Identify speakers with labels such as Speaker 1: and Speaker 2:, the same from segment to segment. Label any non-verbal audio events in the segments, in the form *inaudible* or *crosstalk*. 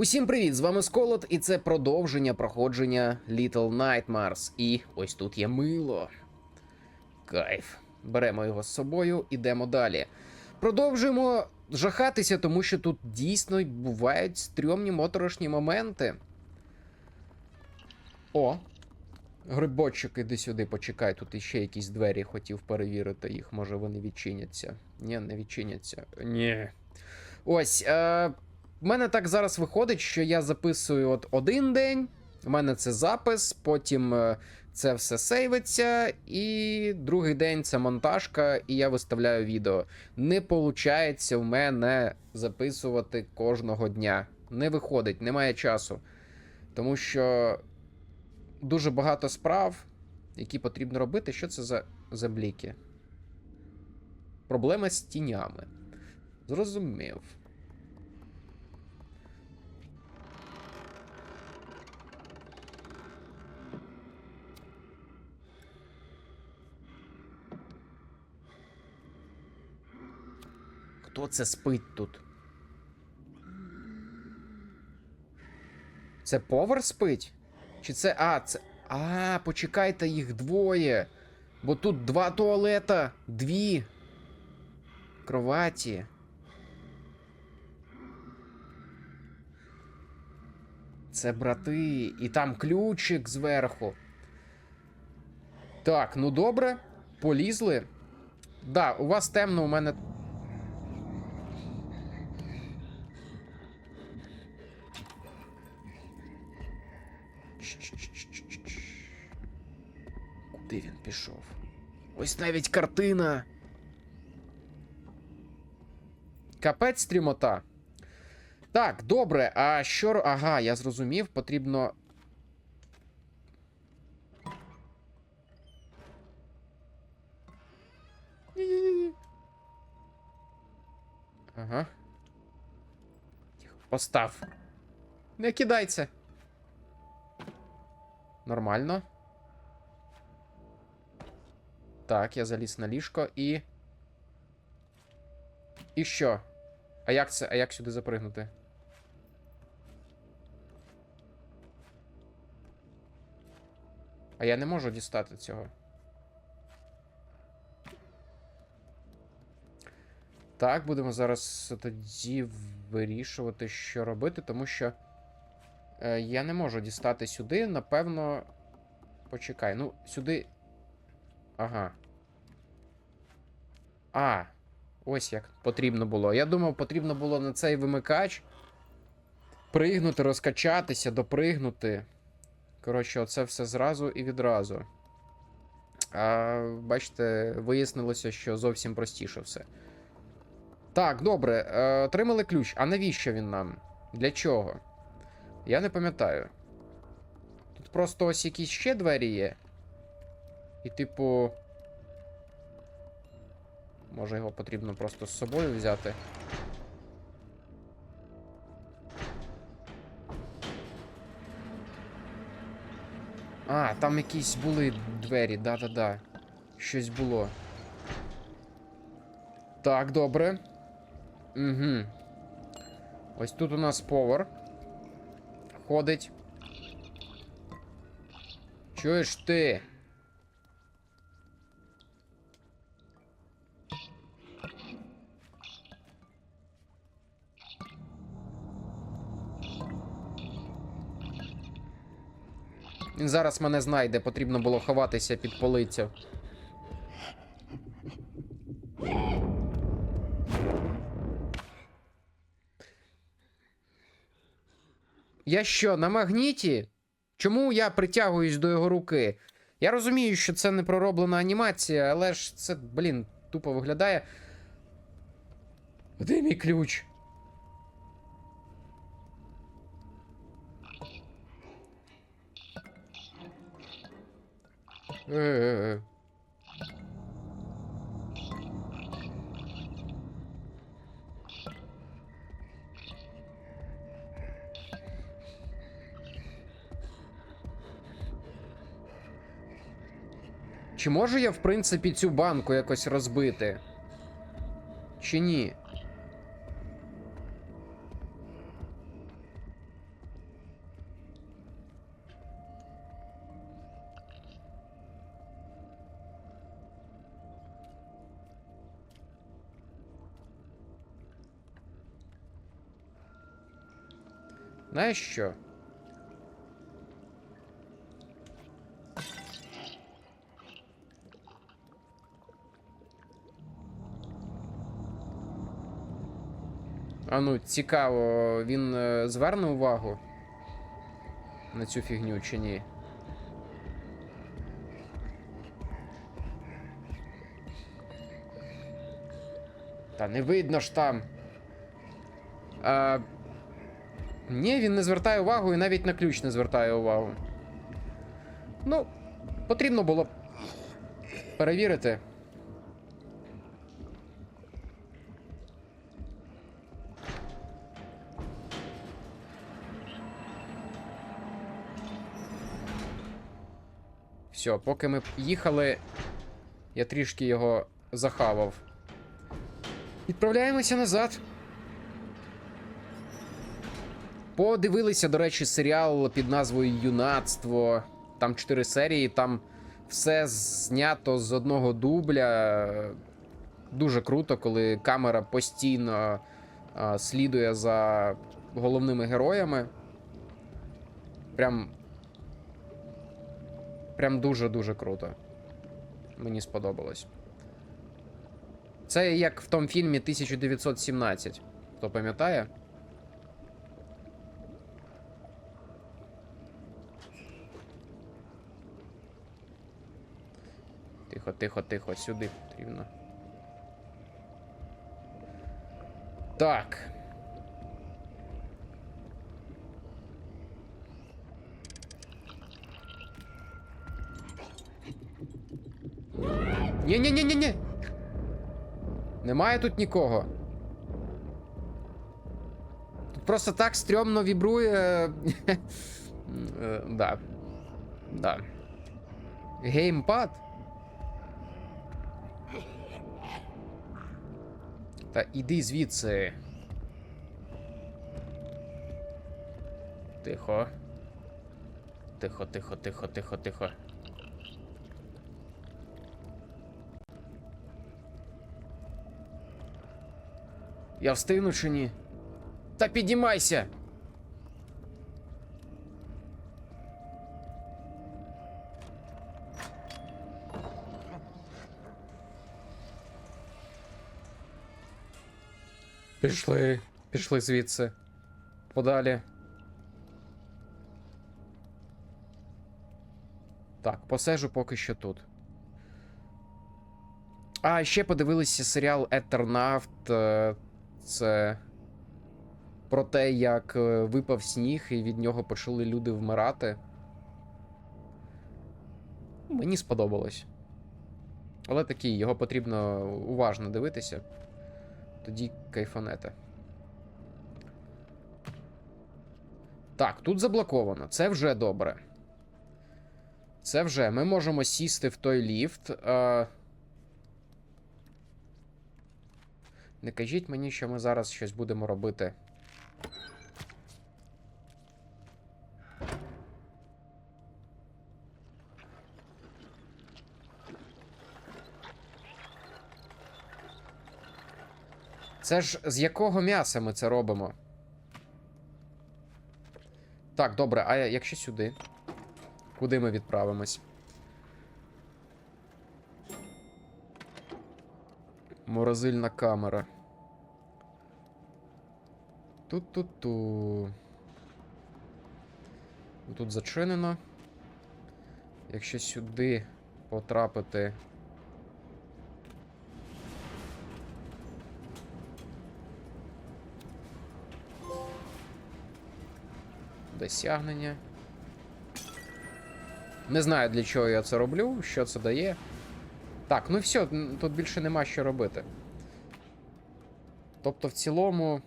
Speaker 1: Усім привіт! З вами Сколот, і це продовження проходження Little Nightmares. І ось тут є мило. Кайф. Беремо його з собою, ідемо далі. Продовжуємо жахатися, тому що тут дійсно бувають стрьомні моторошні моменти. О! Грибочок, іди сюди, почекай, тут іще якісь двері хотів перевірити їх, може вони відчиняться. Ні, не відчиняться. Ні. Ось. Е- в мене так зараз виходить, що я записую от один день. У мене це запис, потім е, це все сейвиться, і другий день це монтажка, і я виставляю відео. Не виходить в мене записувати кожного дня. Не виходить, немає часу. Тому що дуже багато справ, які потрібно робити. Що це за, за бліки? Проблема з тінями. Зрозумів. Хто це спить тут? Це повар спить? Чи це. А, це. А, почекайте, їх двоє. Бо тут два туалета, дві кроваті. Це брати, і там ключик зверху. Так, ну добре, полізли. Да, у вас темно, у мене Чш-чш-чш-чш-чш. Куди він пішов? Ось навіть картина. Капець стрімота. Так, добре, а що. Ага, я зрозумів, потрібно. Ага. Постав. Не кидайся. Нормально. Так, я заліз на ліжко і. І що? А як це? А як сюди запригнути? А я не можу дістати цього. Так, будемо зараз тоді вирішувати, що робити, тому що. Е, я не можу дістати сюди, напевно. Почекай, ну, сюди. Ага. А, ось як потрібно було. Я думав, потрібно було на цей вимикач. Пригнути, розкачатися, допригнути. Коротше, оце все зразу і відразу. А, бачите, вияснилося, що зовсім простіше все. Так, добре. Е, отримали ключ. А навіщо він нам? Для чого? Я не пам'ятаю. Тут просто ось якісь ще двері є. І, типу. Може його потрібно просто з собою взяти. А, там якісь були двері, да-да-да. Щось було. Так, добре. Угу. Ось тут у нас повар. Ходить. Чуєш ти? Він зараз мене знайде, потрібно було ховатися під полицю. Я що, на магніті? Чому я притягуюсь до його руки? Я розумію, що це не пророблена анімація, але ж це, блін, тупо виглядає. Де мій ключ? Чи можу я, в принципі, цю банку якось розбити? Чи ні? Знаєш що? А ну, цікаво, він е, зверне увагу на цю фігню чи ні? Та не видно ж там. А... Ні, він не звертає увагу і навіть на ключ не звертає увагу. Ну, потрібно було перевірити. Все, поки ми їхали, я трішки його захавав. Відправляємося назад. Подивилися, до речі, серіал під назвою Юнацтво. Там 4 серії, там все знято з одного дубля. Дуже круто, коли камера постійно а, слідує за головними героями. Прям. Прям дуже-дуже круто. Мені сподобалось. Це як в тому фільмі 1917. Хто пам'ятає? Тихо, тихо, сюди потрібно. Так. Ні-ні-ні-ні-ні! Немає тут нікого. Тут просто так стрьомно вібрує. *laughs* Е, Да. Да. Геймпад. Та іди звідси. Тихо. Тихо, тихо, тихо, тихо, тихо. Я встигну чи ні? Та підіймайся! Пішли, пішли звідси. Подалі. Так, посежу поки що тут. А, ще подивилися серіал Етернафт. е, Це про те, як е, випав сніг, і від нього почали люди вмирати. Мені сподобалось. Але такий, його потрібно уважно дивитися. Тоді кайфанете. Так, тут заблоковано. Це вже добре. Це вже. Ми можемо сісти в той ліфт. Е... Не кажіть мені, що ми зараз щось будемо робити. Це ж з якого м'яса ми це робимо? Так, добре, а якщо сюди? Куди ми відправимось? Морозильна камера. Тут-тут-ту. Тут зачинено. Якщо сюди потрапити. Досягнення. Не знаю, для чого я це роблю, що це дає. Так, ну все, тут більше нема що робити. Тобто, в цілому,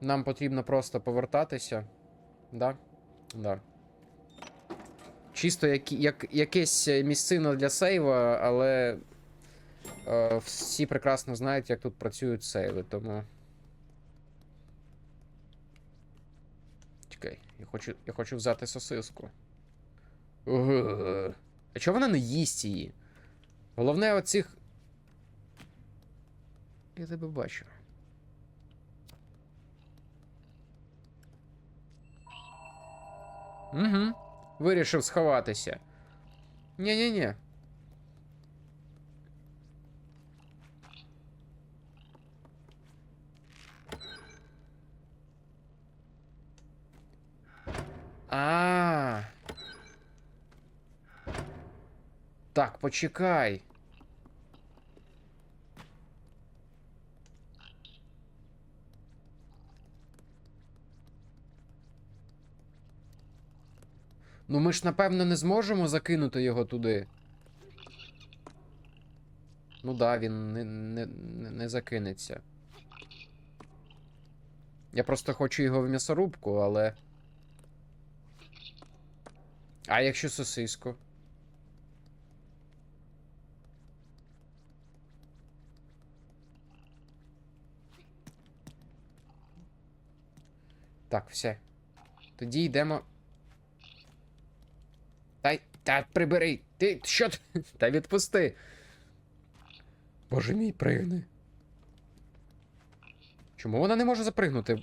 Speaker 1: нам потрібно просто повертатися. Да? Да. Чисто як, як, якесь місцино для сейва, але е, всі прекрасно знають, як тут працюють сейви, тому. Я хочу, я хочу взяти сосиску. Угу. А чого вона не їсть її? Головне оцих. Я тебе бачу. Угу. Вирішив сховатися. Ні-ні-ні. А. Так, почекай. Ну ми ж напевно не зможемо закинути його туди. Ну да, він не, не, не, не закинеться. Я просто хочу його в м'ясорубку, але. А якщо сосиску? Так, все. Тоді йдемо. Та, та прибери. Ти що? *laughs* Та відпусти. Боже мій, пригни. Чому вона не може запригнути?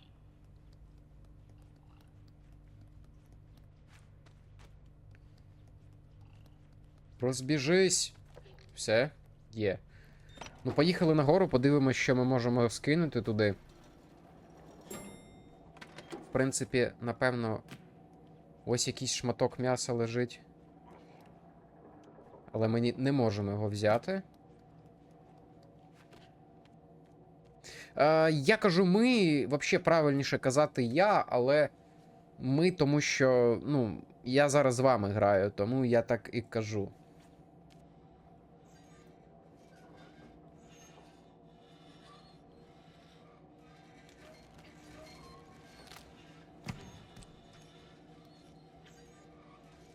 Speaker 1: Розбіжись. Все, є. Ну, поїхали нагору, подивимося, що ми можемо скинути туди. Принципі, напевно, ось якийсь шматок м'яса лежить. Але ми не можемо його взяти. Е, я кажу ми, взагалі правильніше казати я, але ми, тому що, ну, я зараз з вами граю, тому я так і кажу.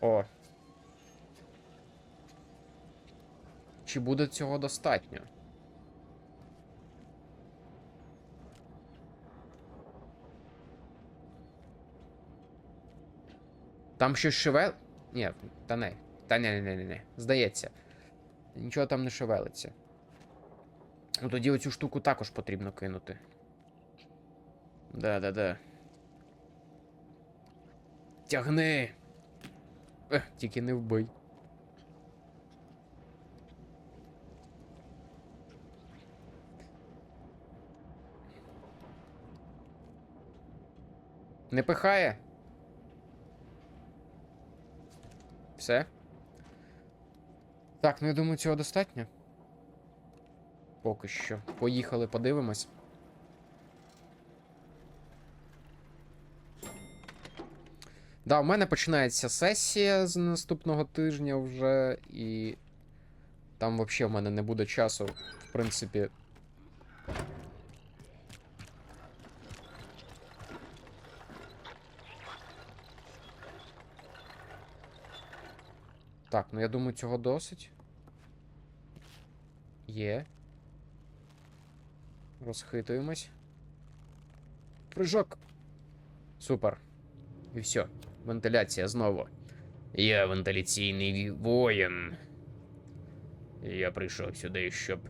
Speaker 1: О. Чи буде цього достатньо? Там щось шевел. Ні, та не. Та не, не, не, не. Здається. Нічого там не шевелиться. Ну тоді оцю штуку також потрібно кинути. Да-да-да. Тягни. Ех, тільки не вбий. Не пихає? Все? Так, ну я думаю, цього достатньо. Поки що. Поїхали, подивимось. Да, у мене починається сесія з наступного тижня вже, і там взагалі в мене не буде часу, в принципі. Так, ну я думаю, цього досить. Є. Розхитуємось. Прыжок. Супер. І все. Вентиляція знову. Я вентиляційний воїн. Я прийшов сюди, щоб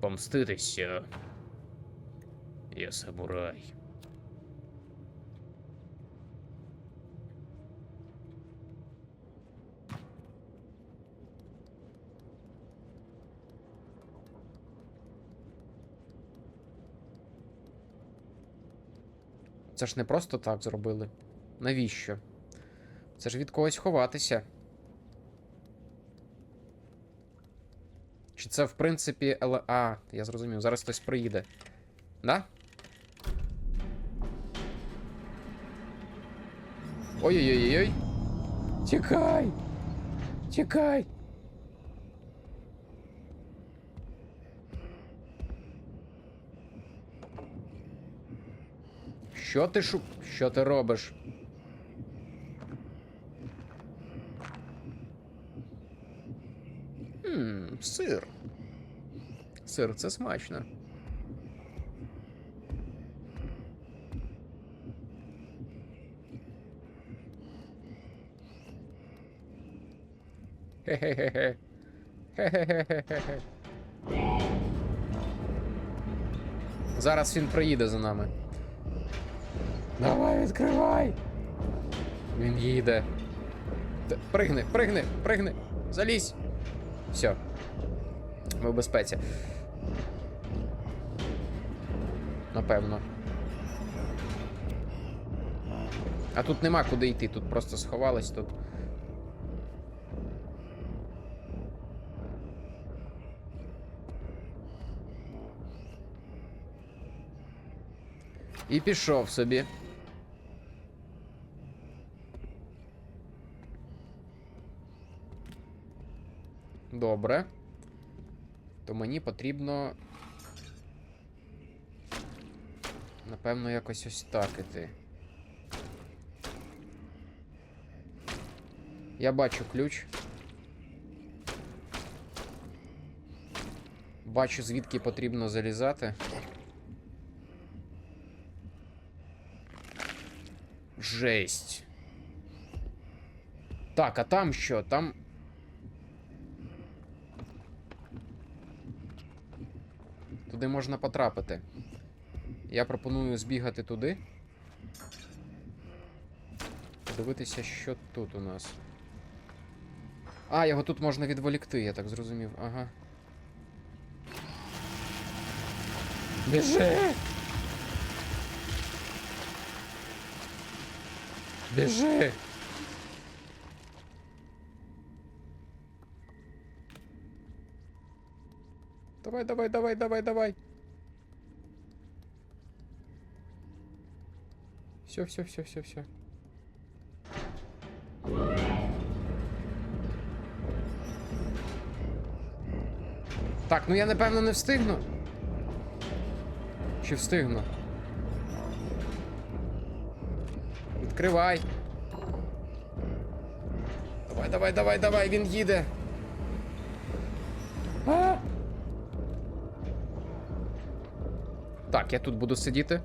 Speaker 1: помститися. Я самурай. Це ж не просто так зробили. Навіщо? Це ж від когось ховатися. Чи це, в принципі, еле... А, я зрозумів, зараз хтось приїде. Да? Ой-ой-ой-ой. Тікай! Тікай! Що ти шу... Що ти робиш? Сир. Сир, це смачно. Хе-хе-хе-хе. Хе-хе-хе-хе-хе. Зараз він приїде за нами. Давай, відкривай! Він їде. Пригни, пригни, пригни. Залізь. Все. Ми в безпеці. Напевно. А тут нема куди йти, тут просто сховались тут. І пішов собі. Добре. То мені потрібно. Напевно, якось ось так іти. Я бачу ключ. Бачу, звідки потрібно залізати. Жесть. Так, а там що? Там. Туди можна потрапити. Я пропоную збігати туди. Подивитися, що тут у нас. А, його тут можна відволікти, я так зрозумів. Ага. Біжи! Біжи! Давай, давай, давай, давай, давай. Все, все, все, все, все. Так, ну я напевно не встигну. Чи встигну? Відкривай. Давай, давай, давай, давай, він їде. А! Так, я тут буду сидіти.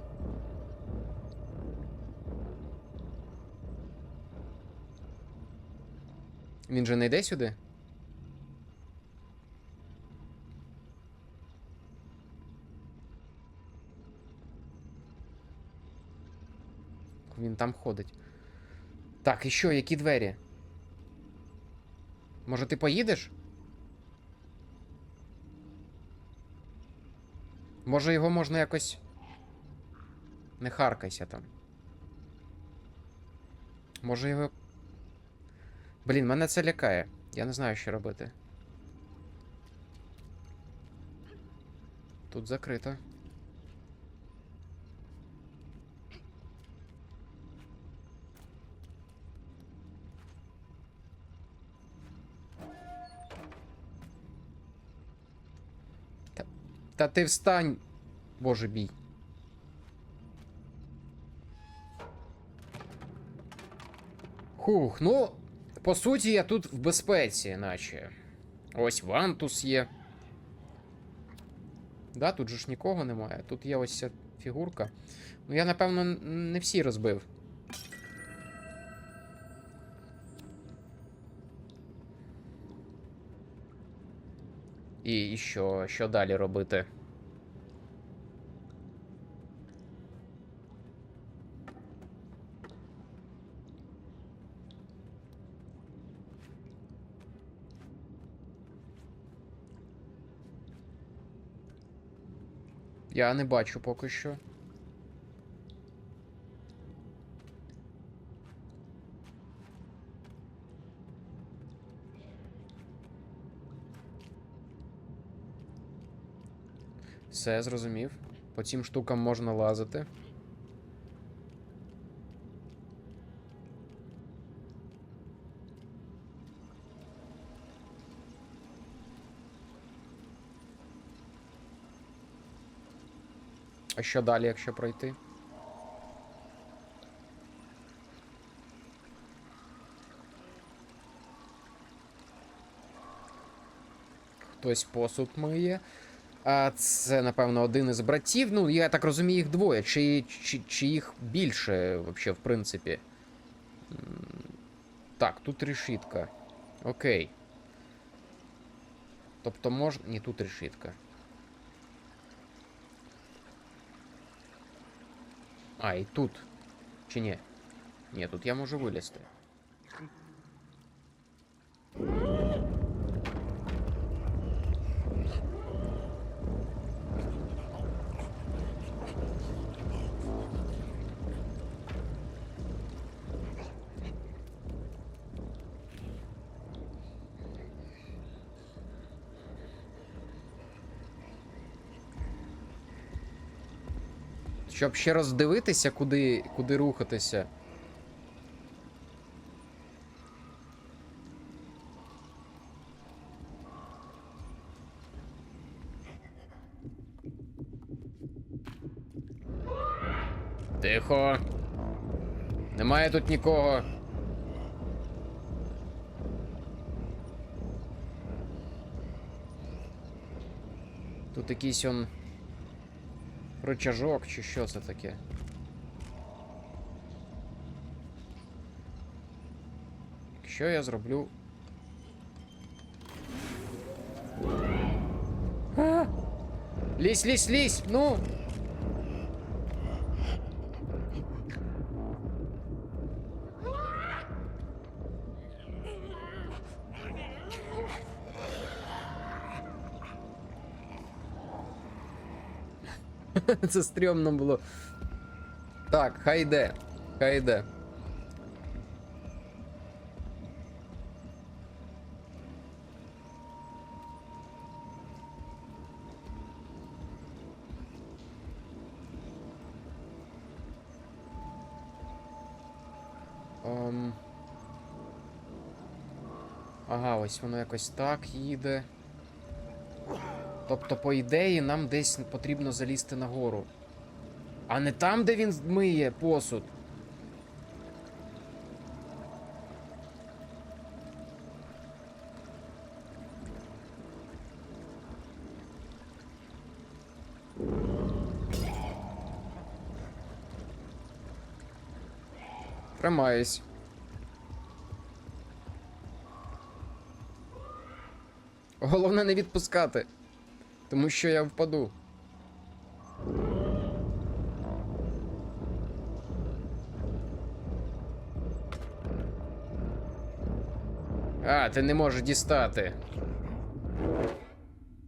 Speaker 1: Він же не йде сюди? Він там ходить. Так, і що, які двері? Може, ти поїдеш? Може, його можна якось. Не харкайся там. Може його. Блін, мене це лякає. Я не знаю, що робити. Тут закрито. Та ти встань, боже бій. Хух, ну, по суті, я тут в безпеці, наче. Ось вантус є. Да, тут же ж нікого немає. Тут є ось ця фігурка. Ну, я, напевно, не всі розбив. І, що, що далі робити? Я не бачу поки що. Все, зрозумів. По цим штукам можна лазити. А що далі, якщо пройти? Хтось посуд миє. А це, напевно, один із братів. Ну, я так розумію, їх двоє. Чи, чи, чи їх більше, вообще, в принципі. Так, тут решітка. Окей. Тобто можна. Ні, тут решітка. А, і тут. Чи ні? Ні, тут я можу вилізти. Щоб ще роздивитися, куди, куди рухатися. Тихо. Немає тут нікого. Тут якийсь он рычажок, чи що це таке? Якщо я зроблю. А! Лізь, лізь, лізь! Ну! *laughs* Це стрьомно було. Так, хай йде. Хай йде. Ем... Ага, ось воно якось так їде. Тобто, по ідеї, нам десь потрібно залізти нагору. А не там, де він миє посуд. Тримаюсь. Головне не відпускати. Тому що я впаду. А, ти не можеш дістати.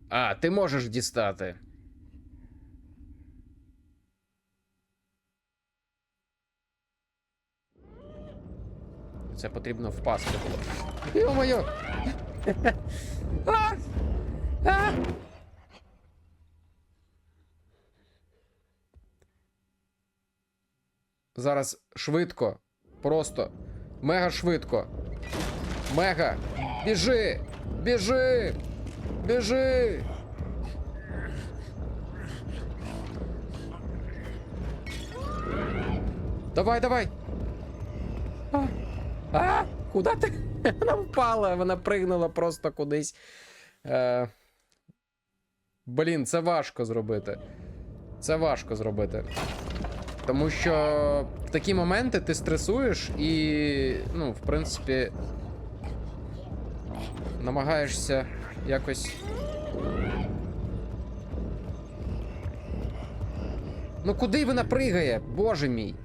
Speaker 1: А, ти можеш дістати. Це потрібно впасти було. Йо-моє! *laughs* А! А! Зараз швидко. Просто. Мега швидко. Мега. Біжи! Біжи! Біжи! Давай, давай! А! А! Куда ти? *laughs* Вона впала, вона пригнула просто кудись. Е... Блін, це важко зробити. Це важко зробити. Тому що в такі моменти ти стресуєш і, ну, в принципі, намагаєшся якось. Ну куди вона пригає? Боже мій.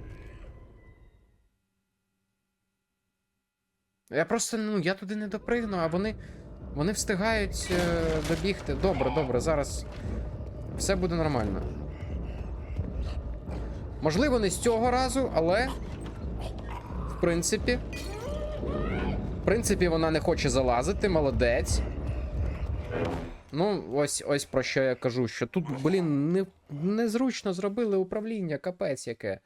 Speaker 1: Я просто, ну, я туди не допригну, а вони. Вони встигають е, добігти. Добре, добре, зараз все буде нормально. Можливо, не з цього разу, але. В принципі. В принципі, вона не хоче залазити, молодець. Ну, ось ось про що я кажу. Що тут, блін, не, незручно зробили управління, капець яке.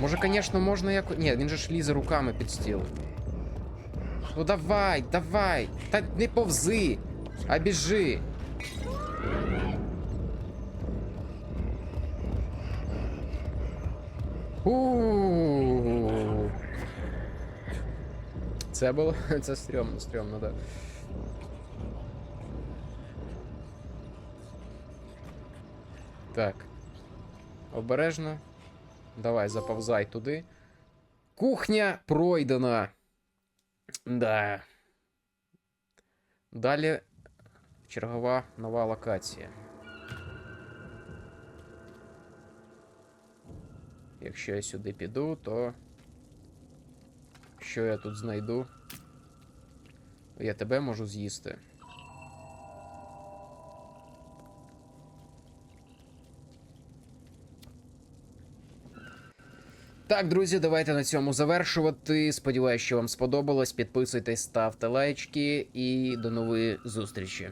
Speaker 1: Може, звісно, можна якось. Ні, він же ж лізе руками під стіл. Ну давай, давай! Та не повзи, а біжи. Це було. *laughs* Це стрьомно, стрьомно, так. Так. Обережно. Давай, заповзай туди. Кухня пройдена. Да. Далі чергова нова локація. Якщо я сюди піду, то. Що я тут знайду? Я тебе можу з'їсти. Так, друзі, давайте на цьому завершувати. Сподіваюсь, що вам сподобалось. Підписуйтесь, ставте лайчки і до нової зустрічі.